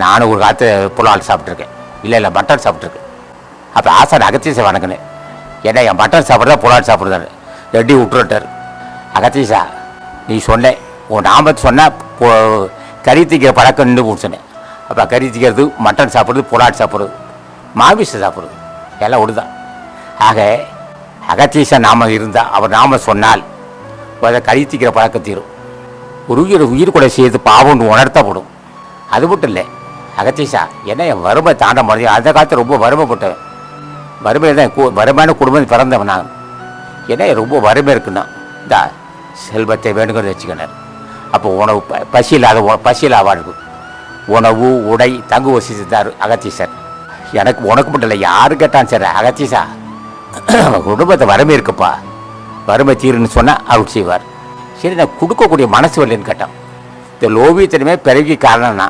நானும் ஒரு காலத்து புலால் சாப்பிட்ருக்கேன் இல்லை இல்லை பட்டர் சாப்பிட்ருக்கேன் அப்போ ஆசான் அகத்தீசை வணக்கினேன் ஏன்னா என் பட்டர் சாப்பிட்றதா புலால் சாப்பிட்றதாரு ரெட்டி விட்டுட்டார் அகத்தீசா நீ சொன்ன உன் நாமத்தை சொன்னால் கறி திக்கிற பழக்கம் நின்று பிடிச்சினேன் அப்போ கறி திக்கிறது மட்டன் சாப்பிட்றது புலாட் சாப்பிட்றது மாமிசை சாப்பிட்றது எல்லாம் ஒடுதான் ஆக அகத்தீசா நாம இருந்தால் அவர் நாம சொன்னால் அதை கறி திக்கிற பழக்கம் தீரும். ஒரு உயிர் உயிர் கூட செய்யறது பாவம்னு உணர்த்தப்படும். அது மட்டும் இல்லை அகத்தீஷா என்ன என் வறுமை தாண்ட முடியும் அந்த காலத்தில் ரொம்ப வறுமைப்பட்டேன் வறுமையில் தான் கு- வறுமையான குடும்பம் பிறந்தவன் நான். ஏன்னா ரொம்ப வறுமை இருக்குன்னா இந்த செல்வத்தை வேணுங்கிறத வச்சுக்கினார் அப்போ உணவு ப- பசி இல்லாத உ- பசி இல்லாத உணவு உடை தங்கு வசித்து தார் அகத்தீசர் எனக்கு உனக்கு மட்டும் இல்லை யார் கேட்டான் சார் அகத்தீசா குடும்பத்தை வறுமை இருக்குப்பா. வறுமை தீருன்னு சொன்னால் அவர் செய்வார். சரி நான் கொடுக்கக்கூடிய மனசு வரலன்னு கேட்டான். இந்த லோபியத்தனமே பிறவி காரணம்னா